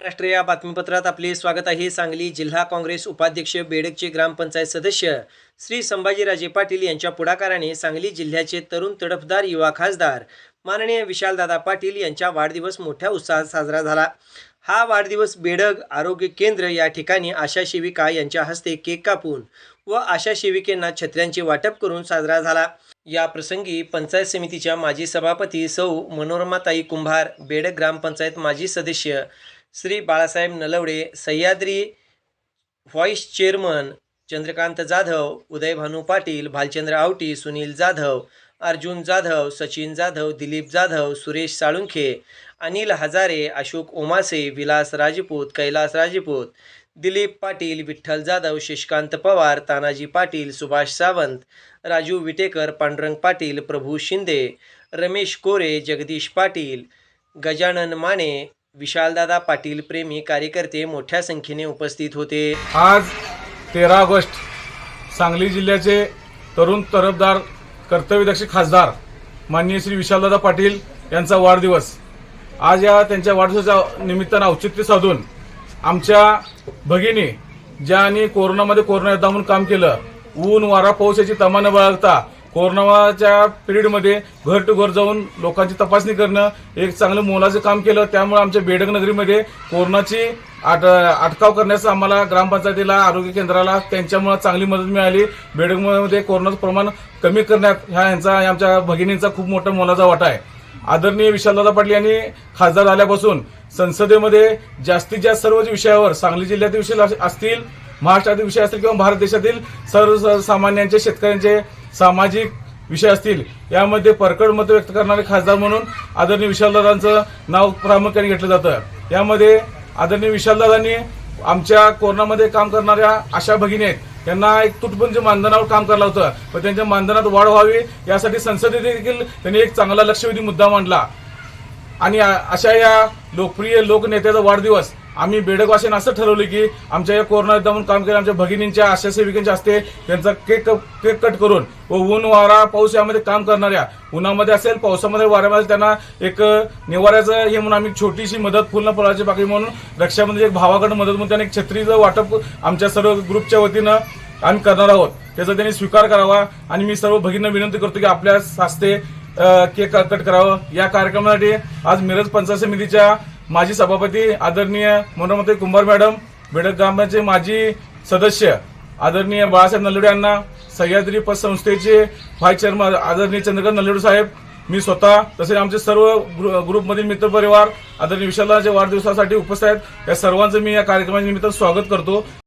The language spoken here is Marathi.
महाराष्ट्र या बातमीपत्रात आपले स्वागत आहे. सांगली जिल्हा काँग्रेस उपाध्यक्ष बेडकचे ग्रामपंचायत सदस्य श्री संभाजीराजे पाटील यांच्या पुढाकाराने सांगली जिल्ह्याचे तरुण तडफदार युवा खासदार माननीय विशालदादा पाटील यांचा वाढदिवस मोठ्या उत्साहात साजरा झाला. हा वाढदिवस बेडग आरोग्य केंद्र या ठिकाणी आशा सेविका यांच्या हस्ते केक कापून व आशा सेविकेंना छत्र्यांचे वाटप करून साजरा झाला. या प्रसंगी पंचायत समितीच्या माजी सभापती सौ मनोरमाताई कुंभार बेडग ग्रामपंचायत माजी सदस्य श्री बाळासाहेब नलवडे सह्याद्री व्हाईस चेअरमन चंद्रकांत जाधव उदय भानू पाटील भालचंद्र आवटी सुनील जाधव अर्जुन जाधव सचिन जाधव दिलीप जाधव सुरेश साळुंखे अनिल हजारे अशोक ओमासे विलास राजपूत कैलास राजपूत दिलीप पाटील विठ्ठल जाधव शशिकांत पवार तानाजी पाटील सुभाष सावंत राजू विटेकर पांडुरंग पाटील प्रभू शिंदे रमेश कोरे जगदीश पाटील गजानन माने विशालदादा पाटील प्रेमी कार्यकर्ते मोठ्या संख्येने उपस्थित होते. आज तेरा ऑगस्ट सांगली जिल्ह्याचे तरुण तरफदार कर्तव्यदक्ष खासदार माननीय श्री विशालदादा पाटील यांचा वाढदिवस. आज या त्यांच्या वाढदिवसाच्या निमित्तानं औचित्य साधून आमच्या भगिनी ज्यांनी कोरोनामध्ये कोरोना योद्धा म्हणून काम केलं ऊन वारा पाऊस याची तमा न बाळगता कोरोनाच्या पिरियडमध्ये घर टू घर जाऊन लोकांची तपासणी करणं एक चांगलं मोलाचं काम केलं त्यामुळे आमच्या बेडक नगरीमध्ये कोरोनाची आट अटकाव करण्याचं आम्हाला ग्रामपंचायतीला आरोग्य केंद्राला त्यांच्यामुळे चांगली मदत मिळाली. बेडकमध्ये कोरोनाचं प्रमाण कमी करण्यात ह्या यांचा आमच्या भगिनींचा खूप मोठा मोलाचा वाटा आहे. आदरणीय विशालदादा पाटील यांनी खासदार झाल्यापासून संसदेमध्ये जास्तीत जास्त सर्व विषयावर सांगली जिल्ह्यातील विषय असतील महाराष्ट्रातील विषय असतील किंवा भारत देशातील सर्वसामान्यांचे शेतकऱ्यांचे सामाजिक विषय असतील यामध्ये परकड मत व्यक्त करणारे खासदार म्हणून आदरणीय विशालदादांचं नाव प्रामुख्याने घेतलं जातं. यामध्ये आदरणीय विशालदादांनी आमच्या कोरोनामध्ये काम करणाऱ्या आशा भगिनी आहेत. त्यांना एक तुटपुंज मानधनावर काम करायला होतं. पण त्यांच्या मानधनात वाढ व्हावी यासाठी संसदेत देखील त्यांनी एक चांगला लक्षवेधी मुद्दा मांडला. आणि अशा या लोकप्रिय लोकनेत्याचा वाढदिवस आम्ही बेडकवासीनं असं ठरवलं की आमच्या या कोरोना दमून म्हणून काम केलं आमच्या भगिनींच्या आशा सेविकांच्या असते त्यांचा केक केक कट करून व ऊन वारा पाऊस यामध्ये काम करणाऱ्या उन्हामध्ये असेल पावसामध्ये वाऱ्यामध्ये त्यांना एक निवाऱ्याचं हे म्हणून आम्ही छोटीशी मदत पूर्ण फळाची बाकी म्हणून रक्षामध्ये एक भावाकडे मदत म्हणून त्यांनी एक छत्रीचं वाटप आमच्या सर्व ग्रुपच्या वतीनं आम्ही करणार आहोत. त्याचा त्यांनी स्वीकार करावा आणि मी सर्व भगिनींना विनंती करतो की आपल्या हस्ते केक कट करावं. या कार्यक्रमासाठी आज मिरज पंचायत समितीच्या माजी सभापती आदरणीय मनोमती कुंभार मॅडम बेडक ग्रामाचे माजी सदस्य आदरणीय बाळासाहेब नल्लोडे यांना सह्याद्री पतसंस्थेचे व्हाईस चेअरमन आदरणीय चंद्रकांत नल्लोडे साहेब मी स्वतः तसेच आमचे सर्व ग्रु- ग्रुपमधील मित्रपरिवार आदरणीय विशालाच्या वाढदिवसासाठी उपस्थित आहेत. या सर्वांचं मी या कार्यक्रमाच्या निमित्त स्वागत करतो.